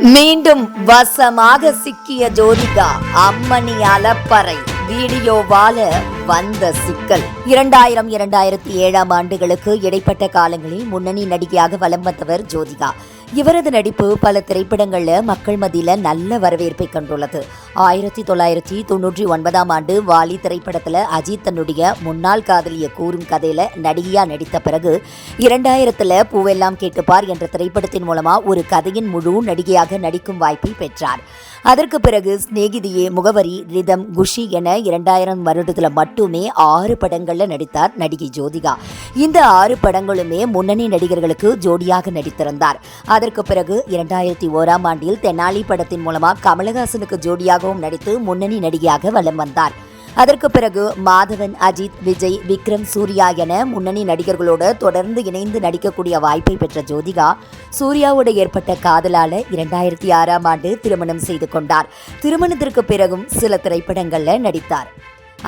மீண்டும் வசமாக சிக்கிய ஜோதிகா அம்மணி அலப்பறை வீடியோவால வந்த சிக்கல். இரண்டாயிரம் இரண்டாயிரத்தி ஏழாம் ஆண்டுகளுக்கு இடைப்பட்ட காலங்களில் முன்னணி நடிகையாக வலம் வந்தவர் ஜோதிகா இவரது நடிப்பு பல திரைப்படங்களில் மக்கள் மத்தியில் நல்ல வரவேற்பை கண்டுள்ளது. ஆயிரத்தி தொள்ளாயிரத்தி தொண்ணூற்றி ஒன்பதாம் ஆண்டு வாலி திரைப்படத்தில் அஜித் தன்னுடைய முன்னாள் காதலியை கூறும் கதையில் நடிகையாக நடித்த பிறகு இரண்டாயிரத்தில் பூவெல்லாம் கேட்டுப்பார் என்ற திரைப்படத்தின் மூலமாக ஒரு கதையின் முழு நடிகையாக நடிக்கும் வாய்ப்பை பெற்றார். அதற்கு பிறகு சிநேகிதியே முகவரி ரிதம் குஷி என இரண்டாயிரம் வருடத்தில் மட்டுமே ஆறு படங்களில் நடித்தார் நடிகை ஜோதிகா. இந்த ஆறு படங்களுமே முன்னணி நடிகர்களுக்கு ஜோடியாக நடித்திருந்தார். அதற்கு பிறகு இரண்டாயிரத்தி ஓராம் ஆண்டில் தென்னாலி படத்தின் மூலமாக கமலஹாசனுக்கு ஜோடியாக ஜோடியாகவும் நடித்து முன்னணி நடிகையாக வலம் வந்தார். அதற்கு பிறகு மாதவன் அஜித் விஜய் விக்ரம் சூர்யா என முன்னணி நடிகர்களோடு தொடர்ந்து இணைந்து நடிக்கக்கூடிய வாய்ப்பை பெற்ற ஜோதிகா சூர்யாவோடு ஏற்பட்ட காதலால இரண்டாயிரத்தி ஆறாம் ஆண்டு திருமணம் செய்து கொண்டார். திருமணத்திற்கு பிறகும் சில திரைப்படங்களில் நடித்தார்.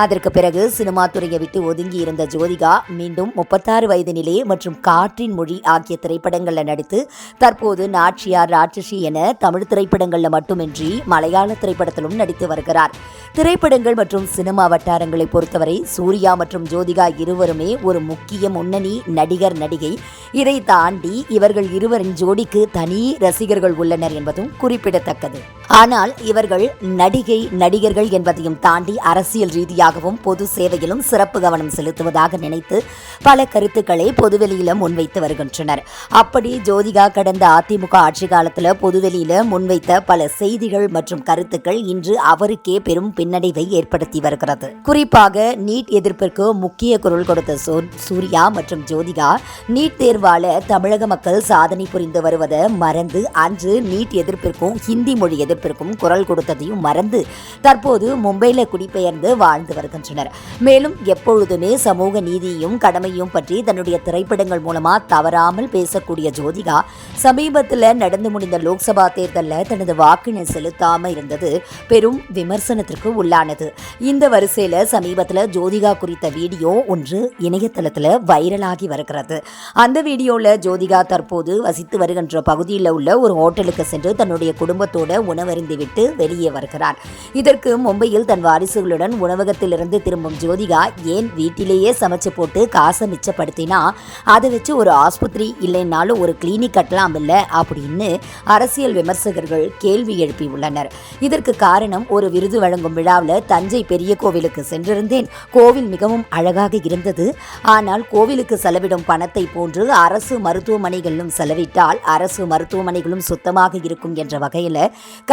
அதற்கு பிறகு சினிமா துறையை விட்டு ஒதுங்கி இருந்த ஜோதிகா மீண்டும் முப்பத்தாறு வயதினிலே மற்றும் காற்றின் மொழி ஆகிய திரைப்படங்களில் நடித்து தற்போது நாச்சியார் ராட்சசி என தமிழ் திரைப்படங்களில் மட்டுமின்றி மலையாள திரைப்படத்திலும் நடித்து வருகிறார். திரைப்படங்கள் மற்றும் சினிமா வட்டாரங்களை பொறுத்தவரை சூர்யா மற்றும் ஜோதிகா இருவருமே ஒரு முக்கிய முன்னணி நடிகர் நடிகை. இதை தாண்டி இவர்கள் இருவரின் ஜோடிக்கு தனி ரசிகர்கள் உள்ளனர் என்பதும் குறிப்பிடத்தக்கது. ஆனால் இவர்கள் நடிகை நடிகர்கள் என்பதையும் தாண்டி அரசியல் ரீதியாகவும் பொது சேவையிலும் சிறப்பு கவனம் செலுத்துவதாக நினைத்து பல கருத்துக்களை பொதுவெளியில முன்வைத்து வருகின்றனர். அப்படி ஜோதிகா கடந்த அதிமுக ஆட்சி காலத்தில் பொதுவெளியில முன்வைத்த பல செய்திகள் மற்றும் கருத்துக்கள் இன்று அவருக்கே பெரும் பின்னடைவை ஏற்படுத்தி வருகிறது. குறிப்பாக நீட் எதிர்ப்பிற்கு முக்கிய குரல் கொடுத்த சூர்யா மற்றும் ஜோதிகா நீட் தேர்வால தமிழக மக்கள் சாதனை புரிந்து வருவதை மறந்து அன்று நீட் எதிர்ப்பிற்கும் ஹிந்தி மொழி எதிர்ப்பிற்கும் குரல் கொடுத்ததையும் மறந்து தற்போது மும்பையில் குடிபெயர்ந்து வாழ்ந்து வருகின்றனர். மேலும் எப்பொழுதுமே சமூக நீதியையும் கடமையும் பற்றி தன்னுடைய திரைப்படங்கள் மூலமா தவறாமல் பேசக்கூடிய ஜோதிகா சமீபத்தில் நடந்து முடிந்த லோக்சபா தேர்தலில் தனது வாக்கினை செலுத்தாமல் இருந்தது பெரும் விமர்சனத்திற்கு உள்ளானது. இந்த வரிசையில சமீபத்தில் ஜோதிகா குறித்த வீடியோ ஒன்று இணையதளத்தில் வைரலாகி வருகிறது. அந்த வீடியோவில் ஜோதிகா தற்போது வசித்து வருகின்ற பகுதியில் உள்ள ஒரு ஹோட்டலுக்கு சென்று தன்னுடைய குடும்பத்தோட உணவருந்திவிட்டு வெளியே வருகிறார். இதற்கு மும்பையில் தன் வாரிசுகளுடன் உணவகத்திலிருந்து திரும்பும் ஜோதிகா ஏன் வீட்டிலேயே சமைச்சு போட்டு காசை மிச்சப்படுத்தினா? அதை வச்சு ஒரு ஆஸ்பத்திரி இல்லைன்னாலும் ஒரு கிளினிக் கட்டலாம் இல்லை? அப்படின்னு அரசியல் விமர்சகர்கள் கேள்வி எழுப்பியுள்ளனர் இதற்கு காரணம் ஒரு விருது வழங்கும் விழாவில் தஞ்சை பெரிய கோவிலுக்கு சென்றிருந்தேன். கோவில் மிகவும் அழகாக இருந்தது. ஆனால் கோவிலுக்கு செலவிடும் பணத்தை போன்று அரசு மருத்துவமனைகளிலும் செலவிட்டால் அரசு மருத்துவமனைகளும் சுத்தமாக இருக்கும் என்ற வகையில்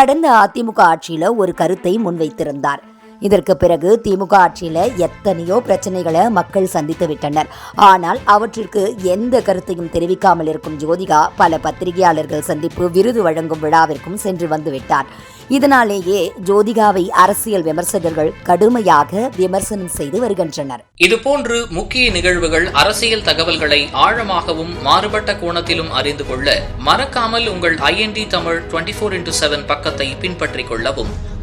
கடந்த அதிமுக ஆட்சியில் ஒரு கருத்தை முன்வைத்திருந்தார். இதற்கு பிறகு திமுக ஆட்சியில் எத்தனையோ பிரச்சனைகளை மக்கள் சந்தித்து விட்டனர். ஆனால் அவற்றிற்கு எந்த கருத்தையும் தெரிவிக்காமல் இருக்கும் ஜோதிகா பல பத்திரிகையாளர்கள் சந்திப்பு விருது வழங்கும் விழாவிற்கும் சென்று வந்துவிட்டார் இதனாலேயே ஜோதிகாவை அரசியல் விமர்சகர்கள் கடுமையாக விமர்சனம் செய்து வருகின்றனர். இதுபோன்று முக்கிய நிகழ்வுகள் அரசியல் தகவல்களை ஆழமாகவும் மாறுபட்ட கோணத்திலும் அறிந்து கொள்ள மறக்காமல் உங்கள் I N D Tamil twenty four into seven பக்கத்தை பின்பற்றிக் கொள்ளவும்.